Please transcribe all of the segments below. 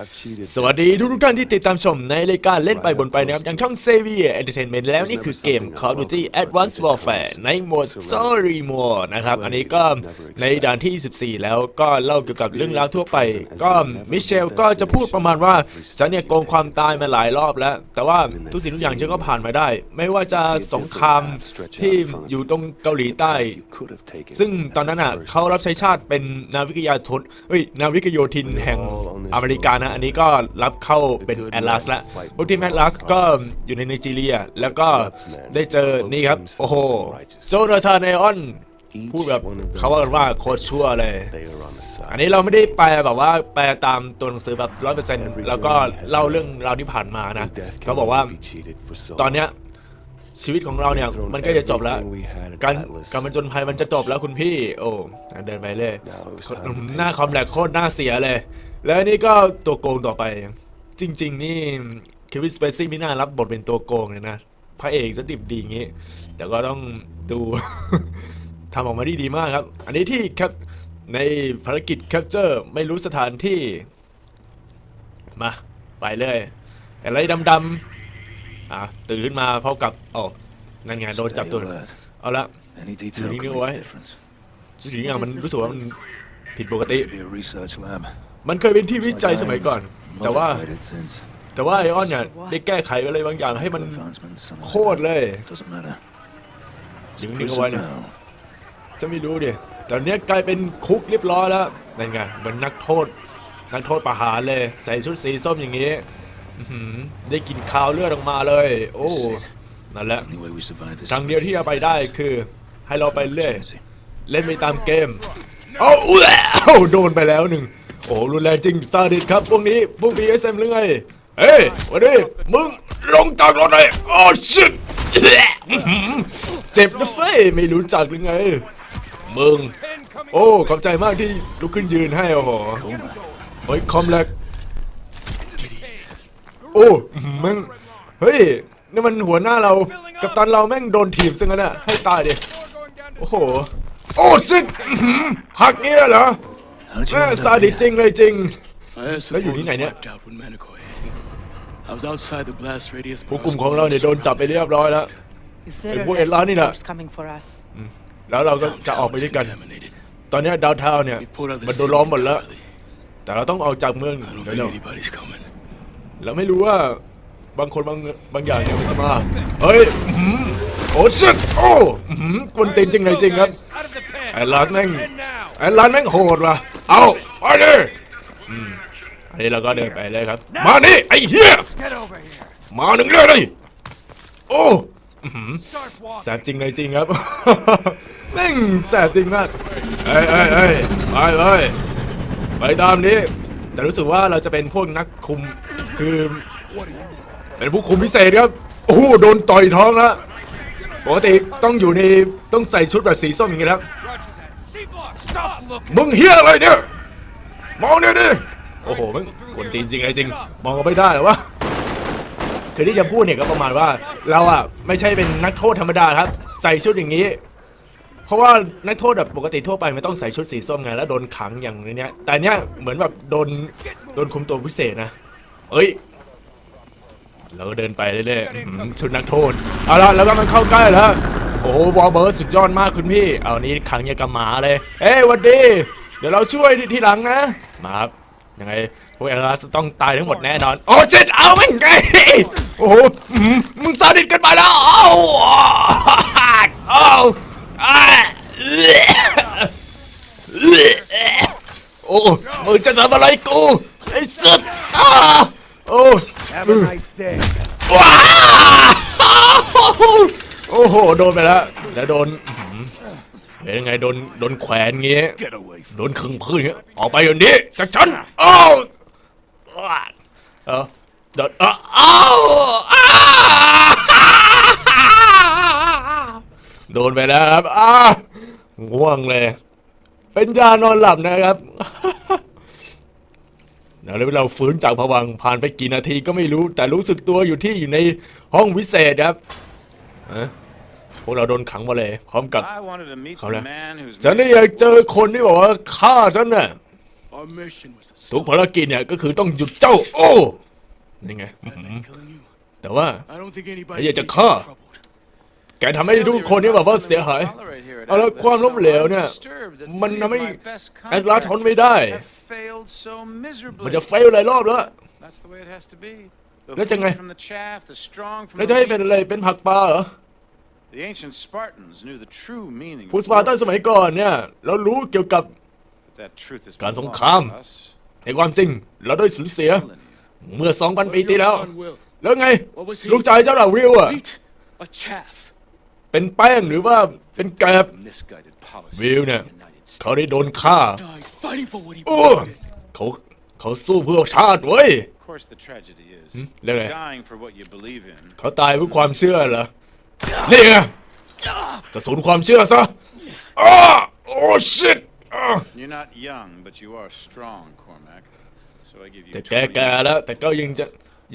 I've สวัสดีทุกทุกๆท่านที่ติดตามชมในรายการเล่นไปบนไปนะครับอย่างช่อง Savior Entertainment แล้วนี่คือเกม Call of Duty Advanced Warfare ในโหมด Story Mode นะครับ อันนี้ก็ในด่านที่ 14 แล้วก็เล่าเกี่ยวกับเรื่องราวทั่วไป ก็มิเชลก็จะพูดประมาณว่าฉันเนี่ยโกงความตายมาหลายรอบแล้ว แต่ว่าทุกสิ่งทุกอย่างฉันก็ผ่านมาได้ ไม่ว่าจะสงครามที่อยู่ตรงเกาหลีใต้ You could have taken ซึ่งตอนนั้นอะเขารับใช้ชาติเป็นนาวิกโยทนเฮ้ยนาวิกโยธินแห่งอเมริกานะอันนี้ก็รับเข้าเป็นแอตลาสละพวกทีมแอตลาสก็อยู่ในไนจีเรีย แล้วก็ได้เจอนี่ครับ โอ้โหโจนาธานไอออนพูดแบบเขาว่ากันว่าโคตรชั่วเลย they are on the อัน side. นี้เราไม่ได้แปลแบบว่าแปลตามตัวหนังสือแบบร้อยเปอร์เซ็นต์แล้วก็เล่าเรื่องราวที่ผ่านมานะ Death เขา can บอกว่า only be cheated for so ตอนเนี้ยชีวิตของเราเนี่ยมันก็จะจบแล้ว Everything we had at การ Atlas การมันจนภัยมันจะจบแล้วคุณพี่ โอ้เดินไปเลย Now it was คน time to หน้าคอมแลกโคตรหน้าเสียเลย แล้วอันนี่ก็ตัวโกงต่อไป จริง ๆ นี่เควินสเปซี่ไม่น่ารับบทเป็นตัวโกงเลยนะ พระเอกจะดิบดีอย่างงี้ แต่ก็ต้องดู ทำออกมาได้ดีมากครับ อันนี้ที่แคปในภารกิจแคปเจอร์ไม่รู้สถานที่ มา ไปเลย อะไรดำๆอะตื่นขึ้นมาพบกับโอ้นั่นไงโดนจับตัว เอาละ Any detail Really could know why? make a difference. จริงๆอะมันรู้สึกว่ามันผิดปกติ Used to be a research lab. มันเคยเป็นที่วิจัยสมัยก่อน แต่ว่า แต่ว่าไอออนเนี่ยได้แก้ไขอะไรบางอย่างให้มันโคตรเลย Doesn't matter. จริงๆเอาไว้นะจะไม่รู้ดิแต่เนี้ยกลายเป็นคุกเรียบร้อยแล้วนั่นไงเหมือนนักโทษ นักโทษประหารเลย ใส่ชุดสีส้มอย่างนี้ได้กินคาวเลือดออกมาเลย โอ้นั่นแหละทางเดียวที่จะไปได้คือ ให้เราไปเรื่อยเล่นไปตามเกมเอาอุ๊ยเอ้าโดนไปแล้วหนึ่ง โอ้รุนแรงจริงซาดิสครับพวกนี้พวก BSM หรือไงเฮ้ยวันนี้มึงลงจากรถเลยโอ้ชิตเจ็บนะเฟ้ยไม่รู้จักหรือไงมึงโอ้ขอบใจมากที่ลุกขึ้นยืนให้โอ้โหเฮ้ยคอมแลกโอ้ม่งเฮ้ยนี่มันหัวหน้าเรากับตันเราแม่งโดนถีบซึ่งกันอะให้ตายดิโอ้โหโอ้ชิตอื้อหือหักเงี้ยเหรอ How'd you แม่ end up ซาดิส here? จริงเลยจริง I had แล้วอยู่ support ที่ไหนเนี่ย wiped out when Manticore hit. I was outside the blast radius. ผู้กลุ่มของเราเนี่ยโดนจับไปเรียบร้อยแล้ว Is Eh, there boy, a rescue Elani na. force coming for us? แล้วเราก็จะออก Downtown ไป was ด้วยกัน contaminated. ตอนเนี้ดาวเทาเนี่ย We poured out the มันโดน city ล้อมหมดแล้ว entirely. แต่เราต้องออกจากเมือง I don't เร็ think ว anybody's coming. ๆเราไม่รู้ว่าบางคนบางบางอย่างเนี่ยมันจะมา เฮ้ยอื้อหือโอ้ชิตโอ้อื้อหือกวนตีนจริงเลยจริงครับ ไอ้ลาสแม่งไอ้ลานแม่งโหดว่ะเอาไปดิอืมอันนี้เราก็เดินไปเลยครับ มานี่ไอ้เหี้ยมาหนึ่งเรื่องเลยโอ้อื้อหือแสบจริงเลยจริงครับแม่งแสบจริงมากเอ้ยเอ้ยเอ้ยไปเลยไปตามนี้ แต่รู้สึกว่าเราจะเป็นพวกนักคุมคือเป็นผู้คุมพิเศษครับโอ้โหโดนต่อยท้องแล้วปกติต้องอยู่ในต้องใส่ชุดแบบสีส้มอย่างนี้ครับ มึงเฮียอะไรเนี่ย มองเนี่ยดิ โอ้โหมันกวนตีนจริงไงจริง มองก็ไม่ได้หรอวะ คือที่จะพูดเนี่ยก็ประมาณว่า เราอะไม่ใช่เป็นนักโทษธรรมดาครับ ใส่ชุดอย่างนี้ เพราะว่านักโทษแบบปกติทั่วไปมันต้องใส่ชุดสีส้มไงแล้วโดนขังอย่างนี้เนี้ย แต่เนี้ยเหมือนแบบโดนโดนคุมตัวพิเศษนะ เอ้ยเราก็เดินไปเรื่อยๆชุดนักโทษ เอาละแล้วก็มันเข้าใกล้แล้ว โอ้โหวอลเบิร์ดสุดยอดมากคุณพี่ เอานี้ขังอยางกับหมาเลย เอ้ยหวันดี เดี๋ยวเราช่วยที่ทีหลังนะ มาครับ ยังไงพวกเอลาสต้องตายทั้งหมดแน่นอน โอ้เจ็ดเอาไม่งไง โอ้โหอื้อหือมึงซาดิสเกันไปแล้วเอาเอาอ่าโอ้มึงจะทำอะไรกูไอ้สุดอ้าโอ้ว้าว โอ้โห โดนไปแล้ว แล้วโดนเห็นยังไงโดนโดนแขวนงี้ โดนขึงพื้นเงี้ยออกไปอย่างนี้จากฉันอ้าวเออโดนอ้าเอ้าอ้าโดนไปแล้วครับอ้าง่วงเลย เป็นยานอนหลับนะครับเดี๋ยวเราฟื้นจากผวังผ่านไปกี่นาทีก็ไม่รู้ แต่รู้สึกตัวอยู่ที่อยู่ในห้องวิเศษครับฮะ พวกเราโดนขังมาเลยพร้อมกับ I wanted to meet Come the on. man who's ฉันนี่อยากเจอคนที่บอกว่าฆ่าฉันน่ะ or Our mission was to ทุก stop ภารกิจเนี่ยก็คือต้องหยุดเจ้า โอ้นี่ไงอื้อหือ killing you. แต่ว่า I don't think anybody Bây giờ would chắc get khó. troubled. แกทำให้ทุกคนเนี่ยแบบว่าเสียหาย เอาแล้วความล้มเหลวเนี่ย มันทำให้แอสลาทนไม่ได้ มันจะเฟลหลายรอบแล้ว แล้วจะไง แล้วจะให้เป็นอะไร เป็นผักปลาเหรอ ผู้สปาร์ตันสมัยก่อนเนี่ยเรารู้เกี่ยวกับการสงครามในความจริง เราได้สูญเสีย เมื่อ 2,000 ปีที่แล้ว Your son will แล้วไง ลูกชายเจ้าล่ะวิวอะ eat a chaff. เป็นแป้งหรือว่าเป็นแกบวิวเนี่ย เขาได้โดนฆ่า Died fighting for what he โอ้ believed in. เขาเขาสู้เพื่อชาติเว้ย Of course, the tragedy is Look at it. dying for what you believe in. เขาตายเพื่อความเชื่อเหรอ นี่ไงกระสุนความเชื่อซะอ้าโอ้ชิต You're not young, but you are strong, Cormac. So I give you แต่แก 20แก่แล้ว แต่ก็ยังจะ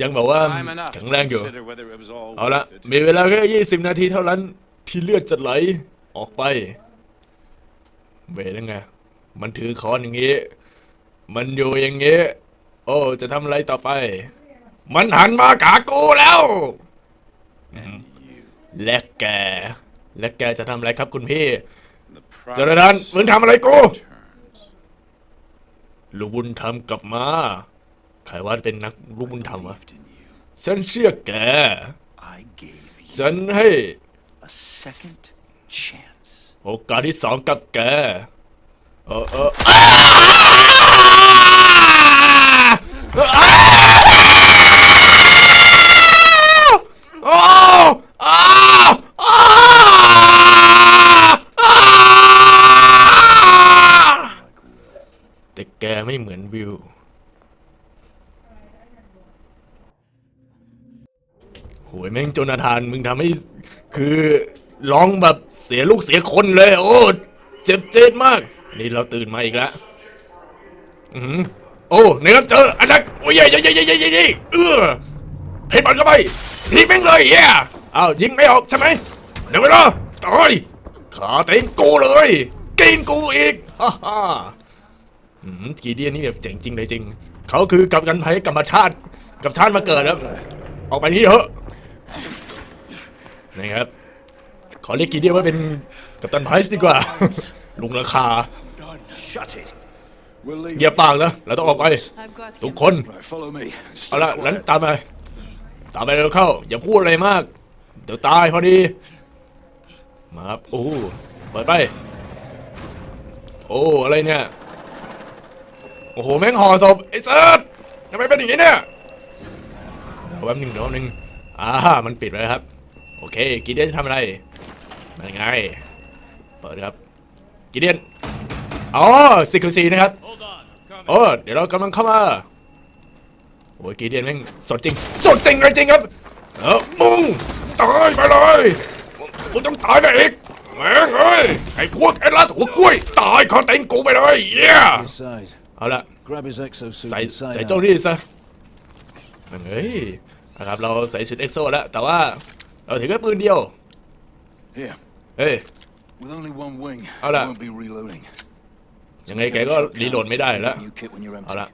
ยังแบบว่า time enough แข็ to งแรงอยู่ consider whether it was all เอาละ worth it. มีเวลาแค่ยี่สิบนาทีเท่านั้น ที่เลือดจะไหลออกไปเวรยังไง มันถือค้อนอย่างงี้ มันอยู่อย่างงี้ โอ้ จะทำอะไรต่อไป มันหันมากากูแล้วอืม และแก และแกจะทำอะไรครับคุณพี่ The เจรดัน price มึงทำอะไรกู turns. ลูกบุญธรรมกลับมา ใครว่าเป็นนักลูกบุญธรรมวะ Believed in you. ฉันเชื่อแก I gave you ฉันให้ a second chance. โอกาสที่สองกับแก เออเอออ้าวอ้าวอ้าวอ้าวแต่แก ไม่เหมือนวิว โหยแม่งโจนาธานมึงทำให้คือร้องแบบเสียลูกเสียคนเลย โอ้เจ็บเจ็บมาก นี่เราตื่นมาอีกแล้วอือหือโอ้เนะครับเจออันนั้นโอ้ยเย่เย่เย่เย่เย่เย่เออให้มันเข้าไปทีแม่งเลยเย่อ้าวยิงไม่ออกใช่ไหมเดี๋ยวไปรอตายขาเต็มกูเลยกินกูอีกฮ่าฮ่า กีเดียนนี่แบบเจ๋งจริงเลยจริง เขาคือกับกันภัยกับมาชาติ กับชาติมาเกิดแล้วออกไปนี้เถอะนะครับขอเรียกกีเดียว่าเป็นกัปตันไพรส์ดีกว่า ลุงราคาเงียบปากนะเราต้องออกไป ทุกคน เอาละนั้นตามไป ตามไปเร็วเข้า อย่าพูดอะไรมาก เดี๋ยวตายพอดี มาครับโอ้เปิดไป โอ้ อะไรเนี่ย โอ้โหแม่งห่อศพไอ้เซิร์ชทำไมเป็นอย่างนี้เนี่ยเดี๋ยวแป๊บหนึงเดี๋ยวแป๊บหนึงอ่ามันปิดไว้แล้วครับ โอเคกีเดียนจะทำอะไรมันไงเปิดครับกีเดียนอ๋อซิคูซีนะครับโอ้เดี๋ยวเรากำลังเข้ามาโอ้ยกีเดียนแม่งสดจริงสดจริงเลยจริงครับเออมึงตายไปเลยมึงมึงต้องตายไปอีกแม่งเอ้ยไอ้พวกไอ้ลัดหัวกล้วยตายคาเต็งกูไปเลยเย้ Besides, เอาละ grab his exosuit ใส่ and sign ใส่ out. เจ้านี่ซะเฮ้ยนะครับเราใส่ชุดเอ็กโซแล้ว แต่ว่าเราถือแค่ปืนเดียว Here. เฮ้ย With only one wing, Hold I up. won't be reloading. ยังไงแกก็รีโหลดไม่ได้แล้ว New kit when you're เอา empty. ละ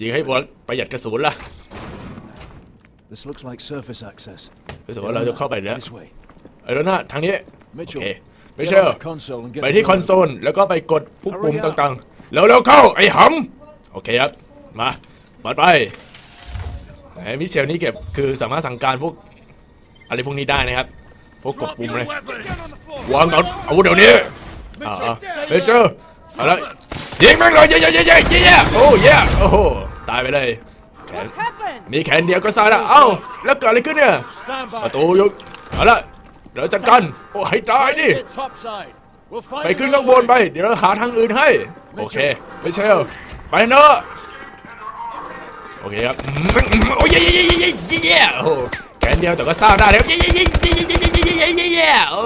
ยิงให้บอลประหยัดกระสุนล่ะ This looks like surface access. รู้สึกว่าเราจะเข้าไปแล้ว This way. ไอ้แล้วนะทางนี้โอ Mitchell, เค ไม่ get ใช่ on the console and get ไป the ที่ door คอนโซ open. ลแล้วก็ไปกดปุ่มปุ่มต่างๆ แล้วแล้วเข้าไอ้หำโอเคครับ มาเปิดไปไอ้มิเชลนี่เก็บคือสามารถสั่งการพวกอะไรพวกนี้ได้นะครับ พวกกดปุ่มเลยวางเอาอาวุธเดี๋ยวนี้อ่าอ่าเฮ้ยเชลเอาละยิงแม่งเลยเย้เย้เย้เย้เย้เย้โอ้เย้โอ้โหตายไปเลยแขน What happened? มีแขนเดียวก็ซายละเอ้าแล้วเกิดอะไรขึ้นเนี่ยประตูยุบเอาละ เดี๋ยวจัดการโอ้ให้ตายดิ Get topside. We'll find ไปขึ้นข้างบนไป เดี๋ยวเราหาทางอื่นให้ โอเค ไม่ใช่เหรอไปเนอะโอเคครับอืมอืมโอ้ยเย้เย้เย้เย้เย้เย้โอ้แขนเดียวแต่ก็สร้างได้แล้วเย้เย้เย้เย้เย้เย้เย้เย้เย้เย้โอ้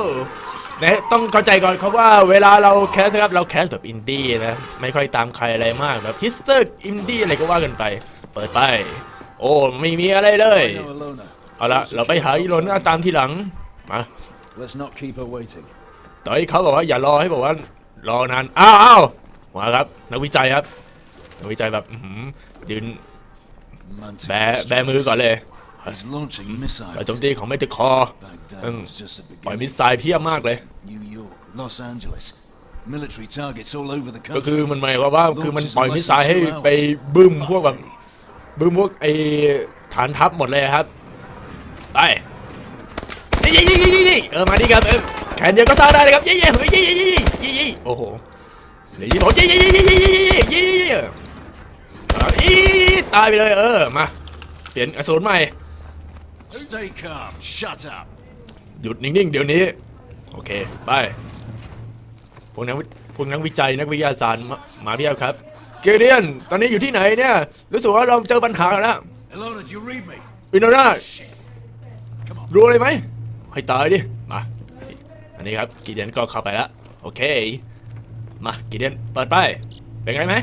เนี่ยต้องเข้าใจก่อนครับว่าเวลาเราแคสครับเราแคสแบบอินดี้นะไม่ค่อยตามใครอะไรมากแบบฮิสเตอร์อินดี้อะไรก็ว่ากันไป เปิดไป โอ้ไม่มีอะไรเลย No Alona. เอาละเราไปหาอีโรน่าตามทีหลัง มา Let's not keep her waiting. ตอนนี้เขาบอกว่าอย่ารอให้บอกว่ารอนานอ้าวอ้าวมาครับนักวิจัยครับนักวิจัยแบบอื้อหือยืน Mantic แบแบมือก่อนเลย He's launching การโจม missiles. ตีของไม่ตะคอ Baghdad Mm. was just the ปล่อยมิส beginning. ไซล์เพียบมากเลย New York, Los Angeles, military targets all over the ก็คือ country. มันหมายความว่าคือมันปล่อยมิสไซล์ให้ไปบึ้มพวกแบบบึ้มพวกไอฐานทัพหมดเลยครับไป เย้เย้เย้เย้เย้เออมาดิครับเออแขนเดียวก็สร้างได้เลยครับเย้เย้เฮ้ยเย้เย้เย้เย้เย้โอ้โหเดี๋ยวยี่บอกเย้เย้เย้เย้เย้เย้เย้เย้เย้เย้เอาอีตายไปเลยเออมาเปลี่ยนกระสุนใหม่ Stay calm. Shut up. หยุดนิ่งๆเดี๋ยวนี้โอเคไปพวกนักวิพวกนักวิจัยนักวิทยาศาสตร์มาเพียบครับเกเรียนตอนนี้อยู่ที่ไหนเนี่ยรู้สึกว่าเราเจอปัญหาแล้วอินโดนารู้อะไรไหม ให้ตายดิ มา อันนี้ครับกีเดียนก็เข้าไปแล้ว โอเค มากีเดียนเปิดไป เป็นไงไหม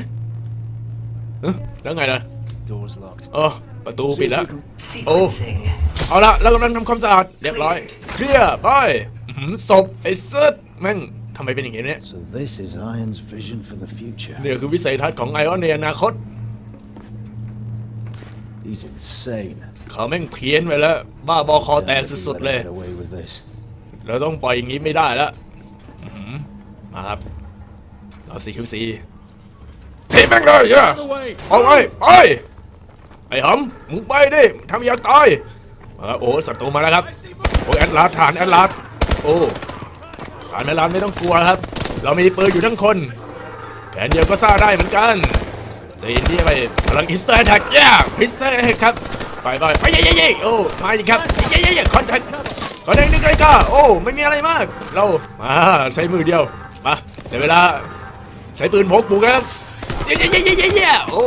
เอ้อแล้วไงล่ะ Door's locked. โอ้ประตูปิดแล้ว โอ้เอาละเรากำลังทำความสะอาดเรียบร้อย เคลียร์ไปอื้อหือศพไอ้เซิร์ตแม่งทำไมเป็นอย่างนี้เนี่ย So this is Iron's vision for the future. เนี่ยคือวิสัยทัศน์ของไอออนในอนาคต He's insane. เขาแม่งเพี้ยนไปแล้ว บ้าบอคอแตกสุดๆเลย เราต้องปล่อยอย่างนี้ไม่ได้แล้วมาครับ เราซีคิวซีเฮ้ยแม่งเลยอะเอาไปไปไอ้หำมึงไปดิทำอยากตายมาครับโอ้ศัตรูมาแล้วครับ โอ้แอดลาสฐานแอดลาสโอ้ฐานแอดลาสไม่ต้องกลัวครับ เรามีปืนอยู่ทั้งคนแขนเดียวก็ซ่าได้เหมือนกันจะอินดี้ไปพลังอิสเตอร์แท็กย่าอิสเตอร์แท็กครับ ไปไปไปเย้เย้เย้โอ้มาอีกครับเย้เย้เย้คอนแทคคอนแทคนึกเลยก็โอ้ไม่มีอะไรมาก เรามาใช้มือเดียวมาเดี๋ยวเวลาใช้ปืนพกบุกครับเย้เย้เย้เย้เย้เย้โอ้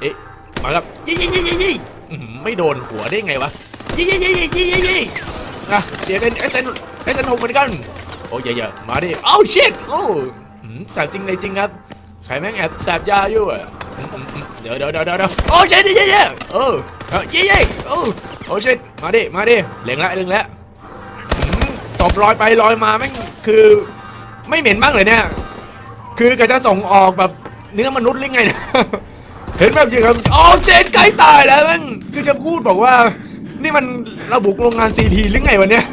เอ๊ะมาครับเย้เย้เย้เย้เย้อื้อหือไม่โดนหัวได้ไงวะเย้เย้เย้เย้เย้เย้เย้นะเดี๋ยวเป็นเอสเอ็นเอสเอ็นหกเหมือนกันโอ้เย้ๆมาดิเอ้าชิตโอ้อื้อหือแสบจริงเลยจริงครับใครแม่งแอบแสบยาอยู่อะอืมอืมอืมเดี๋ยวเดี๋ยวเดี๋ยวเดี๋ยวโอ้เจ๊ดิเจ๊เจ๊เออ เออเย้เย้โอ้โอ้ชิตมาดิมาดิเล็งละเล็งละศพลอยไปลอยมาแม่งคือไม่เหม็นบ้างเลยเนี่ยคือกระจะส่งออกแบบเนื้อมนุษย์หรือไงเนี่ยเห็นแบบอย่างนั้นโอ้เจนใกล้ตายแล้วแม่งคือจะพูดบอกว่า นี่มันเราบุกโรงงานซีพีหรือไงวะเนี่ย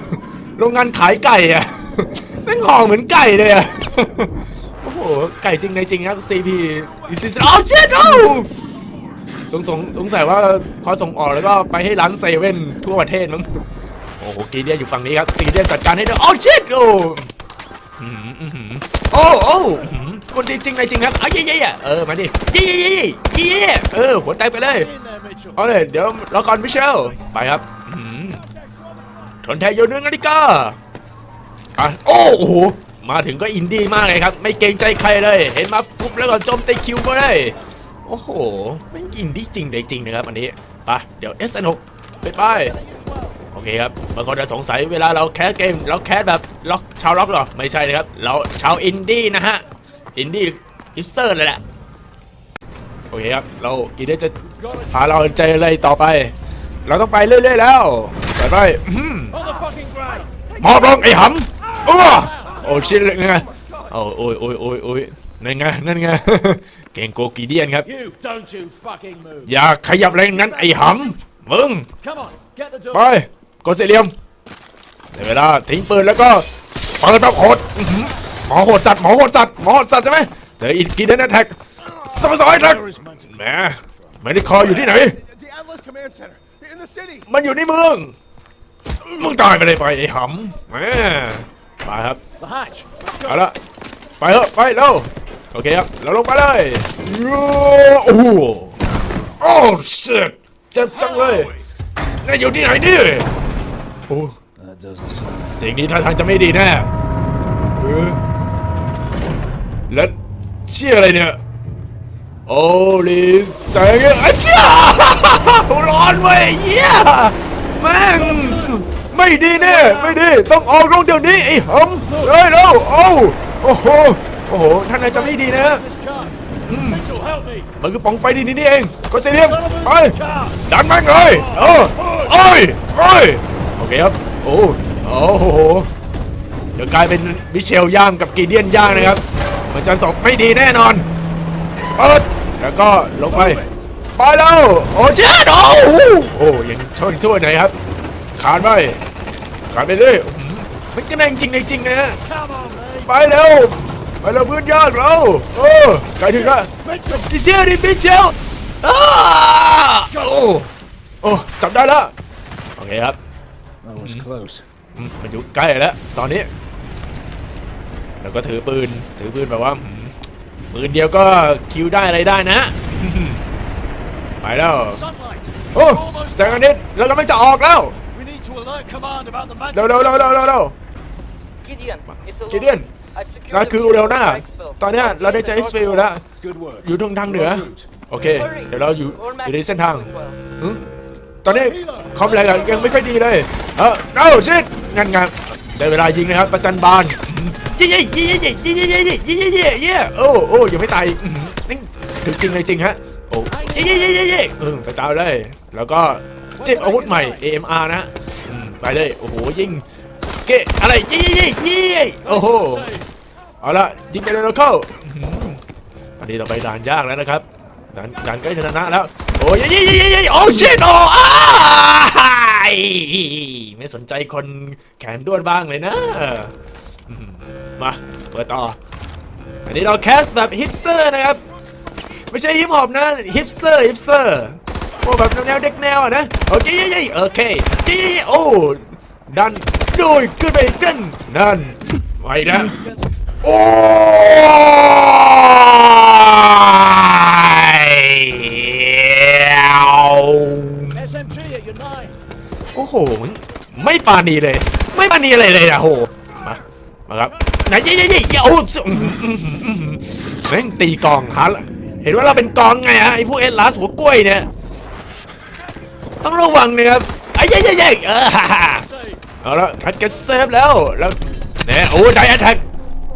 โรงงานขายไก่อะแม่งห่อเหมือนไก่เลยอะโอ้โห ไก่จริงในจริงครับ CP อีซิสโอ้เจ็ดโอ้ สงสงสงสัยว่าพอส่งออกแล้วก็ไปให้ร้านเซเว่นทั่วประเทศมั้งโอ้โหกีเดียอยู่ฝั่งนี้ครับกีเดียจัดการให้ด้วยโอ้เจ็ดโอ้อื้อหืออื้อหือโอ้โอ้อื้อหือคนดีจริงในจริงครับเอาเย่เย่เย่เออมาดิเย่เย่เย่เย่เย่เย่เออหัวแตกไปเลยเอาเลยเดี๋ยวรอก่อนมิเชลไปครับทนแทนโยนเนื้อนาฬิกาอะโอ้โหมาถึงก็อินดี้มากเลยครับ ไม่เกรงใจใครเลย เห็นมาปุ๊บแล้วก็จมตีคิวก็ได้ โอ้โหไม่งอินดี้จริงได้จริงนะครับอันนี้ไปเดี๋ยว SN6 ไปไปโอเคครับบางคนจะสงสัยเวลาเราแคสเกมเราแคสแบบล็อกชาวล็อกเหรอ ไม่ใช่นะครับ เราชาวอินดี้นะฮะ อินดี้ฮิสเตอร์เลยแหละ โอเคครับ เรากีเดจะพาเราเจอะไรต่อไป เราต้องไปเรื่อยๆแล้วไปไปอื้อหือมอบลงไอ้หำอ้โอ้ชิตเลยไงโอ้ยโอ้ยโอ้ยโอ้ย นั่นไงนั่นไงเก่งโกกีเดียนครับ You don't you fucking move. อย่าขยับแรงนั้นไอ้หำมึง Come on, get the door. ไปกดสี่เหลี่ยมในเวลาทิ้งปืนแล้วก็เปิดแบบโหดอื้อหือหมอโหดสัตว์หมอโหดสัตว์หมอโหดสัตว์ใช่ไหมเจออีกกีเดนแท็กสมัยสมัยแท็กแหมไม่ได้คออยู่ที่ไหน The Atlas Command Center in the city. มันอยู่ในเมืองมึงตายไปเลยไปไอ้หำแหมไปครับ The hatch. เอาละไปเถอะไปเร็ว โอเคครับ เราลงไปเลยโอ้โหโอ้ชิตเจ็บจังเลยนายอยู่ที่ไหนนี่โอ้เสียงนี้ท่าทางจะไม่ดีแน่เออแล้วเชี่ยอะไรเนี่ย โอ้ลิแสงอาเชี่ยร้อนเว้ยเหี้ยแม่งไม่ดีแน่ไม่ดี ต้องออกลงเดี๋ยวนี้ไอ้หำเฮ้ยเร็วโอ้โอ้โห โอ้โห ท่านนายจะไม่ดีนะ This car. Mitchell, help me. มันคือปล่องไฟดีนี่เองก็เสียมไปดันแม่งเลยเออโอ้ยโอ้ยโอเคครับโอ้โอ้โหเดี๋ยวกลายเป็นมิเชลย่างกับกีเดียนย่างนะครับมันจะสอบไม่ดีแน่นอนเปิดแล้วก็ลงไปไปแล้วโอ้เจ้าโอ้โหโอ้ยังชนช่วยหน่อยครับขาดไปขาดไปเลยมันก็แรงจริงจริงนะฮะไปเร็ว ไปเร็วเพื่อนยากเราโอ้ใกล้ถึงแล้วจิเจลดิพี่เจลอ้าโอ้โอ้จับได้แล้วโอเคครับ That was close. อืมมันอยู่ใกล้แล้วตอนนี้ แล้วก็ถือปืนถือปืนแบบว่าหืมปืนเดียวก็คิวได้อะไรได้นะ ไปแล้ว Sunlight. โอ้แสงอาทิตย์แล้วก็ไม่จะออกแล้ว We need to alert command about the เร็ว magic. เร็วเร็วเร็วเร็วเร็ว Gideon, it's a กิเดียน I've secured นั่น the คือ field เร็วหน้า for Breaksville. ตอนเนี้ยเราได้ใจเอสฟิลแล้ว Good work. อยู่ตรงทางเหนือ โอเค เดี๋ยวเราอยู่อยู่ในเส้นทาง Well, หึตอนนี้คอมแรงอะยังไม่ค่อยดีเลย เออเอ้าชิดงั้นงานได้เวลายิงนะครับประจันบานเย่เย่เย่เย่เย่เย่เย่เย่เย่เย่เย่เย่โอ้โอ้ยังไม่ตายอีกอื้อหือนี่ถึงจริงเลยจริงฮะโอ้เย่เย่เย่เย่เย่เออไปตายเลย แล้วก็เจ็บอาวุธใหม่ AMR นะฮะอืมไปเลยโอ้โหยิงเกะอะไรเย่เย่เย่เย่โอ้โห เอาละยิงไปเลยเราเข้าอันนี้เราไปด่านยากแล้วนะครับด่านด่านใกล้ชนะแล้ว โอ้ยเย่เย่เย่เย่โอ้ชิตโอ้อ้ายไม่สนใจคนแขนด้วนบ้างเลยนะ มาเปิดต่อ อันนี้เราแคสแบบฮิปสเตอร์นะครับ ไม่ใช่ฮิปฮอปนะฮิปสเตอร์ฮิปสเตอร์โอ้แบบแนวเด็กแนวนะโอเคเย่เย่โอเคเย่เย่โอ้ดันโดยขึ้นไปขึ้นนั่นไปแล้ว โอ้โอ้โห ไม่ปานีเลย ไม่ปานีอะไรเลยอะโห มา มาครับไหนเย้เย้เย้เย้โอ้อื้อหืออื้อหืออื้อหือแม่งตีกองฮะเห็นว่าเราเป็นกองไงฮะไอ้พวกเอ็นลาสหัวกล้วยเนี่ย ต้องระวังนะครับไอ้เย้เย้เย้เออฮ่าฮ่า Say, เอาละทัดกันเซฟแล้ว แล้วเนี่ยโอ้ไดแอทแทก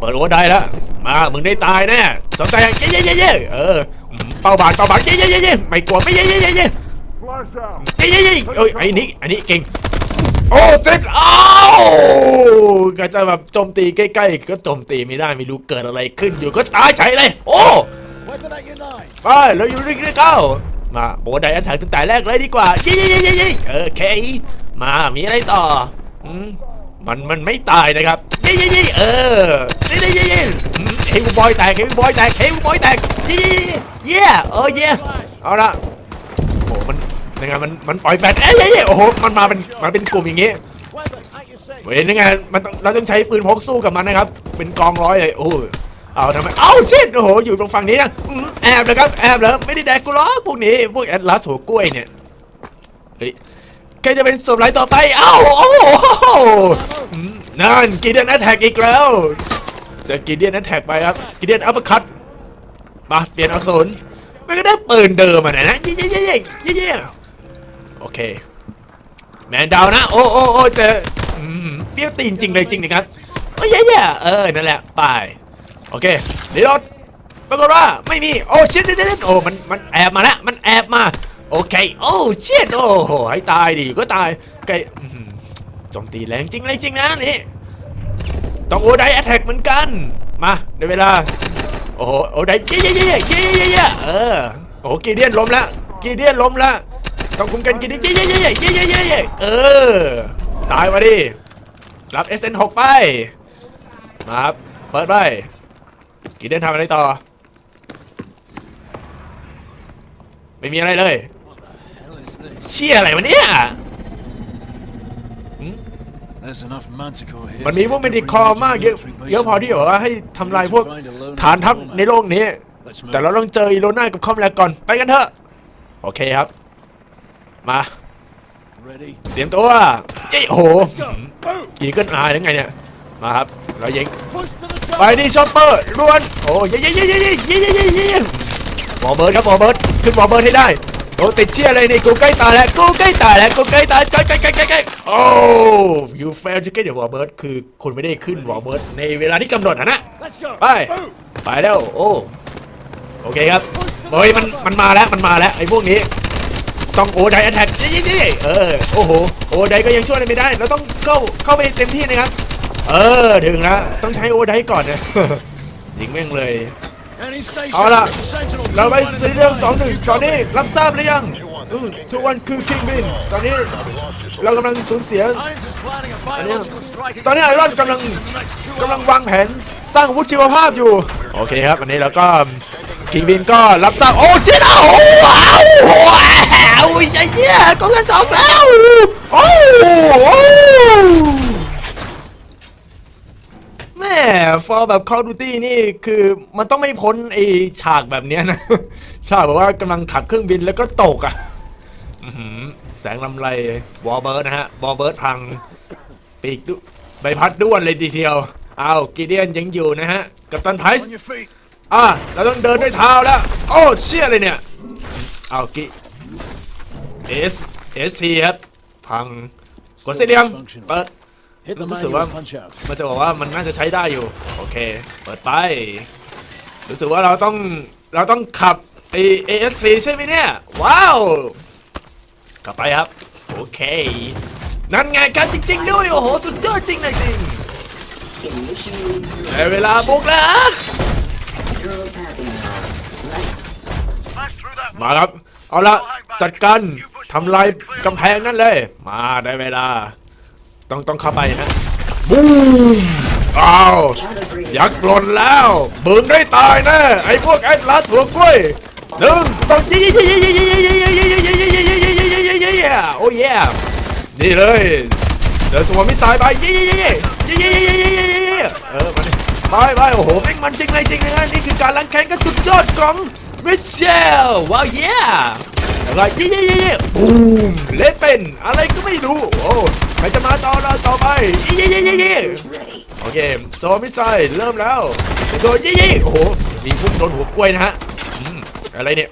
เปิดโอ้ได้แล้วมามึงได้ตายแน่สนใจยังเย้เย้เย้เย้เออเป้าบานเป้าบานเย้เย้เย้เย้ไม่กลัวไม่เย้เย้เย้เย้เย้เย้เย้เอ้ยไอ้นี่อันนี้เก่งโอ้เจ็ดอ้าวก็จะแบบโจมตีใกล้ๆก็โจมตีไม่ได้ไม่รู้เกิดอะไรขึ้นอยู่ก็ตายเฉยเลย โอ้ไปเราอยู่ริกเก้ามาโบไดอันถังตั้งแต่แรกเลยดีกว่าเย้เย้เย้เย้เย้โอเค มามีอะไรต่ออืม มันมันไม่ตายนะครับย้เย้เย้เออย้เย้เย้เย้อืมเฮลบอยแตกเฮลบอยแตกเฮลบอยแตกย้เย้เย้เย้เออเย้เอาละโอ้มันยังไงมันมันปล่อยแฟลชเอ้ยเย้เย้โอ้โหมันมาเป็นมาเป็นกลุ่มอย่างงี้เว้ยยังไงมันเราต้องใช้ปืนพกสู้กับมันนะครับ เป็นกองร้อยเลยโอ้ยเอาทำไมเอ้าชิดโอ้โหอยู่ตรงฝั่งนี้นะแอบนะครับแอบเหรอไม่ได้แดกกูหรอกพวกนี้พวกแอดลาสหัวกล้วยเนี่ยเฮ้ย แกจะเป็นสมไรต่อไป เอ้าโอ้โหนั่นกีเดียนแอตแทกอีกแล้ว จะกีเดียนแอตแทกไปครับกีเดียนอัปคัตมาเปลี่ยนอักษรมันก็ได้ปืนเดิมอะนะเย่เย่เย่เย่เย่โอเค แมนดาวนะ โอ้โอ้โอ้เจอเปรี้ยวตีนจริงเลยจริงนะครับโอ้ยแย่ๆเออ นั่นแหละ ไปโอเคเดี๋ยวรถปรากฏว่าไม่มี โอ้ชิดเด็ดโอ้ มัน มันแอบมาแล้ว มันแอบมา โอเค โอ้ชิดโอ้โหให้ตายดิก็ตายไกอื้อหือโจมตีแรงจริงเลยจริงนะนี่ต้องโอไดแอทแทกเหมือนกัน มาในเวลา โอ้โหโอไดเย่เย่เย่เย่เย่เย่เออโอ้โหกีเดียนล้มล้วกีเดียนล้มล้วต้องคุมกันกีเดียนเย่เย่เย่เย่เย่เย่เย่เออตายมาดิรับ SN6 ไปมาครับเปิดไปกีเดียนทำอะไรต่อ ไม่มีอะไรเลย เชี่ยอะไรวะเนี่ย There's enough manticore here. มันมีพวกเมดิคอมากเยอะเยอะพอที่แบบว่าให้ทำลายพวกฐานทัพในโลกนี้ แต่เราต้องเจออีโลน่ากับคอมแลกก่อน ไปกันเถอะ โอเคครับ มา Ready. เตรียมตัวเย้โอ้โห Go. Move. กีเกิลอายยังไงเนี่ย มาครับ เรายิง Push to the ไป top. ที่ช็อปเปอร์ล้วน โอ้ยเย้เย้เย้เย้เย้เย้เย้เย้เย้เย้วอลเบิร์ดครับวอลเบิร์ดขึ้นวอลเบิร์ดให้ได้โอ้ติดเชี่ยอะไรนี่กูใกล้ตายแล้วกูใกล้ตายแล้วกูใกล้ตายใกล้ใกล้ใกล้ใกล้ใกล้โอ้ you fail to get the วอลเบิร์ดคือคุณไม่ได้ขึ้นวอลเบิร์ดในเวลาที่กำหนดนะนะ Let's go. Bye. Move. ไปแล้วโอ้โอเคครับเฮ้ยมันมันมาแล้วมันมาแล้วไอ้พวกนี้ต้องโอไดแอทแทกยี่ๆเออโอ้โหโอไดก็ยังช่วยอะไรไม่ได้เราต้องเข้าเข้าไปเต็มที่นะครับ เออถึงแล้วต้องใช้โอไดก่อนนะยิงแม่งเลย Any station. เอาละ Sentinel เราไป2-1ซีเรียลสองหนึ่งตอนนี้รับทราบหรือยังทุกวันคือคิงบิน ตอนนี้เรากำลังสูญเสีย Irons is planning a biological strike ตอนนี้ไอรอนกำลังกำลังวางแผนสร้างอาวุธชีวภาพอยู่ โอเคครับอันนี้เราก็คิงบินก็รับทราบ โอ้ชิดอะโอ้ว้าวโอ้โหไอ้เหี้ยกองกันสองแล้ว โอ้โห แม่ฟอร์แบบ Call of Duty นี่คือมันต้องไม่พ้นไอฉากแบบเนี้ยนะ ฉากแบบว่ากำลังขับเครื่องบินแล้วก็ตกอะอื้อหือแสงลำไรวอลเบิร์ดนะฮะวอลเบิร์ดพังปีกดุใบพัดด้วนเลยทีเดียวอ้าวกีเดียนยังอยู่นะฮะ กับตันไพส์อะเราต้องเดินด้วยเท้าแล้ว โอ้เชี่ยเลยเนี่ยอ้าวกิเอสเอสทีครับ พังกดเสียงเปิด Hit the รู้สึก manual ว่า punch out. มันจะบอกว่ามันน่าจะใช้ได้อยู่ โอเค เปิดไป รู้สึกว่าเราต้องเราต้องขับไอ AS3 ใช่ไหมเนี่ย ว้าว กลับไปครับ โอเค นั่นไงกันจริง ๆ ด้วย โอ้โห สุดยอดจริงเลยจริงได้เวลาบุกแล้ว มาครับ เอาละจัดการทำลายกำแพงนั่นเลย มาได้เวลา ต้องต้องเข้าไปฮะบูมอ้าวยักษ์หล่นแล้วมึงได้ตายแน่ไอ้พวกแอตลาสหัวกล้วยหนึ่งสองยี่ยี่ยี่ยี่ยี่ยี่ยี่ยี่ยี่ยี่ยี่ยี่ยี่ยี่ยี่ยี่ยี่โอ้ยนี่เลยเดินสวมมิสไซล์ไปยี่ยี่ยี่ยี่ยี่ยี่ยี่ยี่ยี่เออมาไปไปโอ้โหแม่งมันจริงเลยจริงนะนี่คือการล้างแค้นกันสุดยอดของมิเชลว้าวเย้ แล้วก็ยี่ยี่ยี่บูมเละเป็นอะไรก็ไม่รู้โอ้ใครจะมาต่อเราต่อไปยี่ยี่ยี่ยี่โอเคโซมิไซเริ่มแล้วโดนยี่ยี่โอ้โหมีพุ่งโดนหัวกล้วยนะฮะอะไรเนี่ย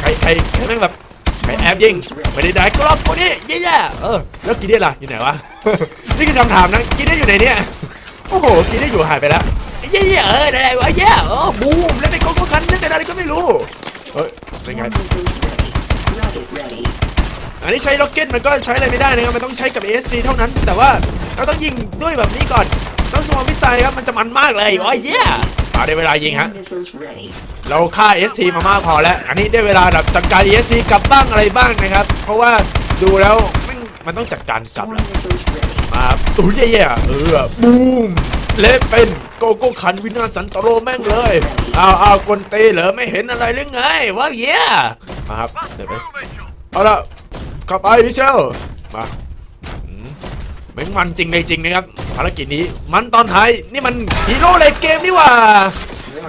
ใครใครใครแม่งแบบใครแอบยิงไม่ได้ได้กรอบคนนี้ยี่ยี่เออแล้วกีเดียล่ะอยู่ไหนวะนี่คือคำถามนะกีเดียอยู่ไหนเนี่ยโอ้โหกีเดียอยู่หายไปแล้วยี่ยี่เออได้วะเย้เออบูมแล้วเป็นกองกันนั่นเป็นอะไรก็ไม่รู้เฮ้ยเป็นไง อันนี้ใช้ล็อกเก็ตมันก็ใช้อะไรไม่ได้นะครับ มันต้องใช้กับ ASD เท่านั้น แต่ว่าเราต้องยิงด้วยแบบนี้ก่อน ต้องสมองมิสไซล์ครับ มันจะมันมากเลย โอ้ยเย้มาได้เวลายิงฮะ เราฆ่า ST มามากพอแล้ว อันนี้ได้เวลาแบบจัดการ ESC กลับบ้างอะไรบ้างนะครับ เพราะว่าดูแล้วม,มันต้องจัดการกลับแล้ว มาอุ้ยเย่ๆเออบูมเละเป็นโกโก้ขันวินาสันตโรแม่งเลย อ้าวอ้าวกวนเตเหรอไม่เห็นอะไรหรือไงว้าวเย่ มาครับ เดี๋ยวไปเอาละเข้าไปมิเชลมาอืมแม่งมันจริงเลยจริงนะครับภารกิจนี้มันตอนท้ายนี่มันฮีโร่เลยเกมนี่ว่า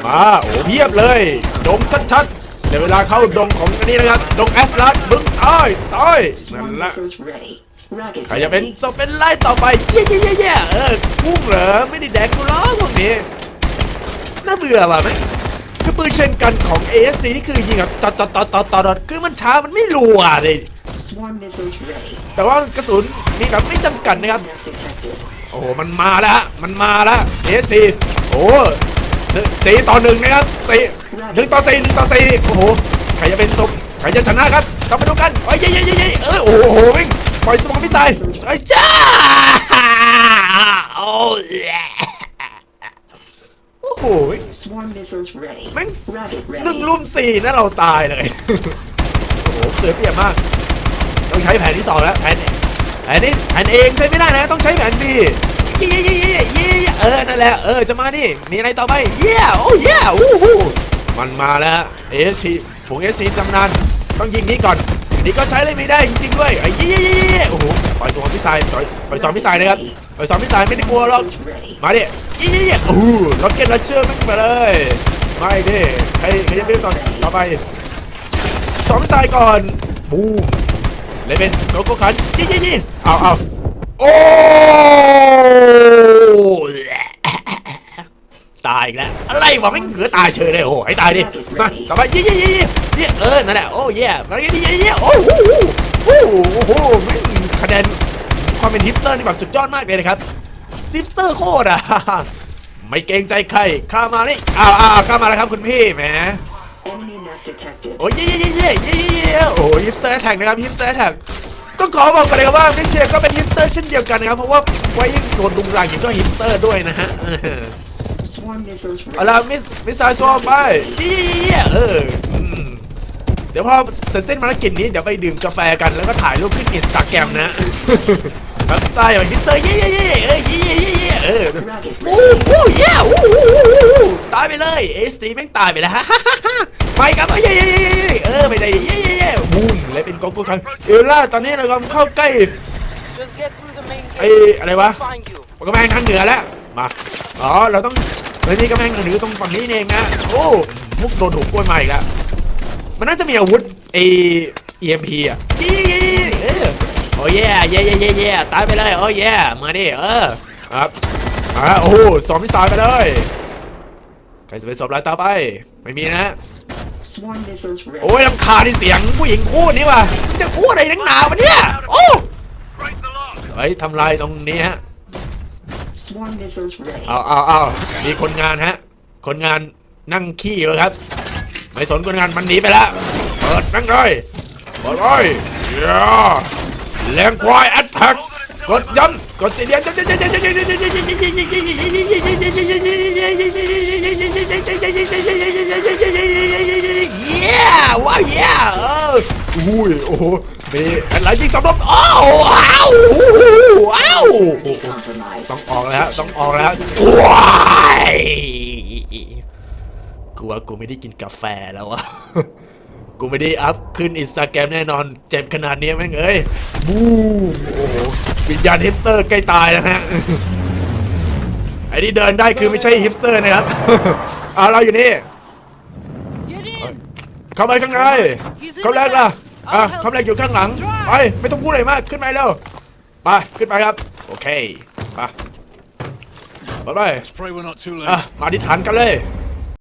มาโอ้เพียบเลยดงชัดๆเดี๋ยวเวลาเข้าดงของอันนี้นะครับดงแอสลัดมึงตายตายนั่นแหละใครจะเป็นศพเป็นไล่ต่อไปเย่เย่เย่เย่เออพุ่งเหรอไม่ได้แดกกูหรอกพวกนี้น่าเบื่อว่ะไหม คือปืนเช่นกันของ ASC นี่คือยิงแบบตอดตอดตอดตอดตอดคือมันช้ามันไม่รัวเลย Swarm missiles ready. แต่ว่ากระสุนมีแบบไม่จำกัดนะครับ Detected. โอ้โหมันมาแล้วฮะมันมาแล้วเอสซีโอ้หนึ่งสี่ต่อหนึ่งนะครับสี่หนึ่งต่อสี่หนึ่งต่อสี่โอ้โห ใครจะเป็นศพใครจะชนะครับต้องมาดูกันโอ้ยเย้เย้เย้เย้เออโอ้โหวิ่งปล่อยสมองพิสัยไอ้ยจ้าโอ้ยโอ้โห Swarm missiles ready. แม่ง Rocket หนึ่ง ready. รุ่มสี่นะเราตายเลย โอ้โหเสือเปรียบมาก ต้องใช้แผนที่สองแล้วแผนแผนนี้แผนเองใช้ไม่ได้นะ ต้องใช้แผนบีเย่เย่เย่เย่เย่เออ นั่นแหละ เออ จะมานี่ มีอะไรต่อไปเย่โอ้เย่อู้หูมันมาแล้วเอสซีฝูงเอสซีตำนาน ต้องยิงนี้ก่อนอั นนี้ก็ใช้เลยไม่ได้จริงๆด้วยไอ้ย่เย่ย่เย่โอ้โหปล่อยสองพิสัยปล่อยปล่อยสองพิสัยนะครับปล่อยสองพิสัยไม่ได้กลัวหรอกมาดิเย่เย่เย่โอ้โหล็อกเก็ตลัชเชอร์มันมาเลยไม่ดิใครใครจะเป็นต่อต่อไปสองพิสัยก่อนบูมเลยเป็นโกโก้คันยี่ยี่ยี่เอาเอาโอ้ อีกแล้วอะไรวะไม่เหลือตายเฉยเลยโอ้ให้ตายดิมาต่อไปยี่ยี่ยี่ยี่ยี่เออนั่นแหละโอ้เย่มายี่ยี่ยี่โอ้โหโอ้โหโอ้โหไม่งคะแนนความเป็นฮิปสเตอร์นี่แบบสุดยอดมากเลยนะครับฮิปสเตอร์โคตรอะไม่เกรงใจใครข้ามานี่อ้าวอ้าวข้ามาแล้วครับคุณพี่แหม Enemy nest detected. โอ้ยเย่เย่เย่เย่เย่เย่โอ้ฮิปสเตอร์แท็กนะครับฮิปสเตอร์แท็กต้องขอบอกกันเลยครับว่ามิเชลก็เป็นฮิปสเตอร์เช่นเดียวกันนะครับ เพราะว่าไว้โดนดุงรังอย่างก็ฮิปสเตอร์ด้วยนะฮะ Swarm Swarm missiles เอาละ ready. มิสมิสไซล์สวอมไปเยี่ยเอออืมเดี๋ยวพอเสร็จสิ้นภารกิจนี้เดี๋ยวไปดื่มกาแฟกันแล้วก็ถ่ายรูปขึ้นอินสตาแกรมนะแบบสไตล์แบบฮิสเตอร์เย่เย่เย่เออเย่เย่เย่เย่เออ Rocket โอ้โหเย่โอ้โหตายไปเลยเอสตีแม่งตายไปแล้วไปครับเย่เย่เย่เย่เออไปเลยเย่เย่เย่บูมเลยเป็นกองกูคันเอลล่าตอนนี้เรากำลังเข้าใกล้ Just get through the main ไอ้ gate. อะไรวะ Find you. กำแพงทางเหนือแล้วมาอ๋อเราต้อง เรามีกำแพงทางหนือตรงฝั่งนี้เองนะโอ้มุกโดนถูกกล้วยมาอีกแล้วมันน่าจะมีอาวุธไอ EMP อะยี่เออโอ้ยเย่เย่เย่เย่ตายไปเลยโอ้ยเย่มาดิเออครับอ่าโอ้สองมิสซล์ไปเลยใครจะเป็นศพรายต่อไป ไม่มีนะโอ้ยลำคาญที่เสียงผู้หญิงพูดนี่ว่ะจะพูดอะไรนักหนาวะเนี่ยโอ้เฮ้ยทำลายตรงนี้ฮะ เอาเอาเอามีคนงานฮะ คนงานนั่งขี้อยู่ครับ ไม่สนคนงานมันหนีไปแล้ว เปิดนั่งเลยเปิดเลยย่าแรงควายแอตแทก กดย้ำกดสีเดียนเย้ว้าวเย้เอออุ้ยโอ้โหมีอะไรยิงสำรบอ้าวอ้าวอ้าวต้องออกแล้วต้องออกแล้วว้ายกูว่ากูไม่ได้กินกาแฟแล้ววะกูไม่ได้อัพขึ้นอินสตาแกรมแน่นอน เจ็บขนาดนี้แม่งเอ้ยบูมโอ้โห วิญญาณฮิปสเตอร์ใกล้ตายแล้วฮะ ไอ้ที่เดินได้คือไม่ใช่ฮิปสเตอร์นะครับ เอาเราอยู่นี่ Get in. เข้าไปข้างในเขาแรกล่ะอะเขาแรกอยู่ข้างหลัง ไป ไม่ต้องพูดอะไรมาก ขึ้นไปเร็ว ไป ขึ้นไปครับ โอเค ไปไปไป Let's pray we're not too late. อะมาที่ฐานกันเลย